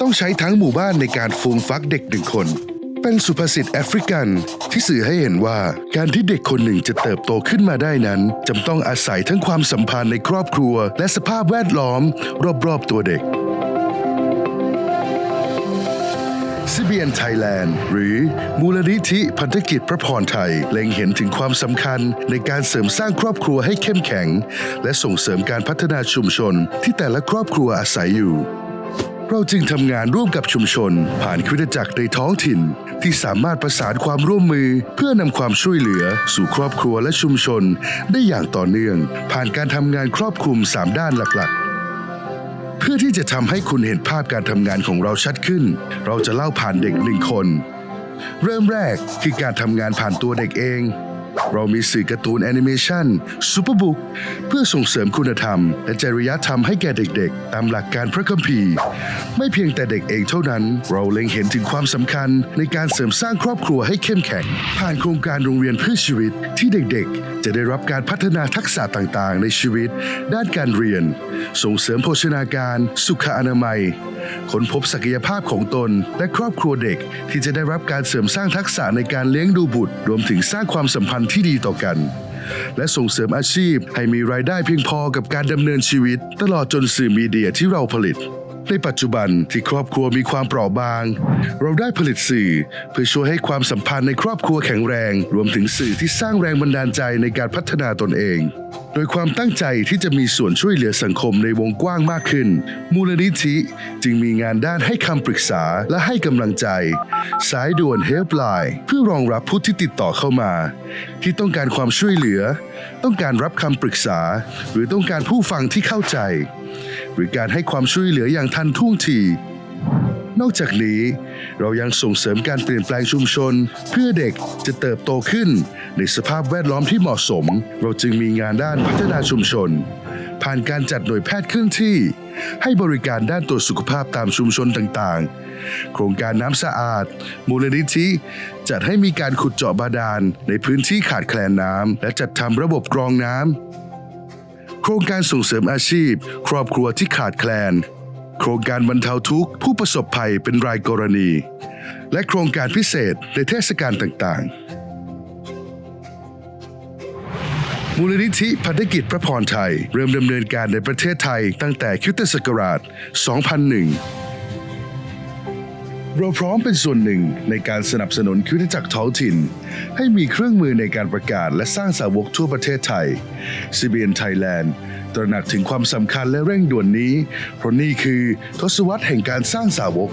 ต้องใช้ทั้งหมู่บ้านในการฟูมฟักเด็กหนึ่งคน เป็นสุภาษิตแอฟริกันที่สื่อให้เห็นว่าการที่เด็กคนหนึ่งจะเติบโตขึ้นมาได้นั้นจำต้องอาศัยทั้งความสัมพันธ์ในครอบครัว และสภาพแวดล้อม รอบๆตัวเด็กซิเบียนไทยแลนด์หรือมูลนิธิพันธกิจพระพรไทย เล็งเห็นถึงความสำคัญในการเสริมสร้างครอบครัวให้เข้มแข็ง และส่งเสริมการพัฒนาชุมชนที่แต่ละครอบครัวอาศัยอยู่ เราจึงทำงานร่วมกับชุมชน ผ่านคริสตจักรในท้องถิ่น ที่สามารถประสานความร่วมมือ เพื่อนำความช่วยเหลือ สู่ครอบครัวและชุมชน ได้อย่างต่อเนื่อง ผ่านการทำงานครอบคลุม 3 ด้านหลักๆเพื่อที่จะทำให้คุณเห็นภาพการทำงานของเราชัดขึ้น เราจะเล่าผ่านเด็กหนึ่งคน เริ่มแรกคือการทำงานผ่านตัวเด็กเอง เรามีสื่อการ์ตูนแอนิเมชันซูเปอร์บุ๊กเพื่อส่งเสริมคุณธรรม และจริยธรรมให้แก่เด็กๆ ตามหลักการพระคัมภีร์ ไม่เพียงแต่เด็กเองเท่านั้น เราเล็งเห็นถึงความสำคัญในการเสริมสร้างครอบครัวให้เข้มแข็ง ผ่านโครงการโรงเรียนเพื่อชีวิตที่เด็กๆ จะได้รับการพัฒนาทักษะต่างๆ ในชีวิต ด้านการเรียน ส่งเสริมโภชนาการ สุขอนามัย ค้นพบศักยภาพของตน และครอบครัวเด็กที่จะได้รับการเสริมสร้างทักษะในการเลี้ยงดูบุตร รวมถึงสร้างความสัมพันธ์ที่ดีต่อกัน และส่งเสริมอาชีพให้มีรายได้เพียงพอกับการดำเนินชีวิต ตลอดจนสื่อมีเดียที่เราผลิต ในปัจจุบันที่ครอบครัวมีความเปราะบาง เราได้ผลิตสื่อ เพื่อช่วยให้ความสัมพันธ์ในครอบครัวแข็งแรง รวมถึงสื่อที่สร้างแรงบันดาลใจในการพัฒนาตนเอง โดยความตั้งใจที่จะมีส่วนช่วยเหลือสังคมในวงกว้างมากขึ้น มูลนิธิจึงมีงานด้านให้คำปรึกษาและให้กำลังใจ สายด่วน Helpline เพื่อรองรับผู้ที่ติดต่อเข้ามา ที่ต้องการความช่วยเหลือ ต้องการรับคำปรึกษา หรือต้องการผู้ฟังที่เข้าใจ หรือการให้ความช่วยเหลืออย่างทันท่วงที นอกจากนี้ เรายังส่งเสริมการเปลี่ยนแปลงชุมชน เพื่อเด็กจะเติบโตขึ้น ในสภาพแวดล้อมที่เหมาะสม เราจึงมีงานด้านพัฒนาชุมชน ผ่านการจัดหน่วยแพทย์เคลื่อนที่ ให้บริการด้านตรวจสุขภาพตามชุมชนต่างๆ โครงการน้ำสะอาด มูลนิธิจัดให้มีการขุดเจาะบาดาลในพื้นที่ขาดแคลนน้ำและจัดทำระบบกรองน้ำ โครงการส่งเสริมอาชีพ ครอบครัวที่ขาดแคลน โครงการบรรเทาทุกข์ผู้ประสบภัยเป็นรายกรณี และโครงการพิเศษในเทศกาลต่างๆ มูลนิธิพันธกิจพระพรไทย เริ่มดำเนินการในประเทศไทยตั้งแต่คริสตศักราช 2001 เราพร้อมเป็นส่วนหนึ่งในการสนับสนุนคริสตจักรท้องถิ่น ให้มีเครื่องมือในการประกาศและสร้างสาวกทั่วประเทศไทย CBN Thailand ตระหนักถึงความสำคัญและเร่งด่วนนี้ เพราะนี่คือทศวรรษแห่งการสร้างสาวก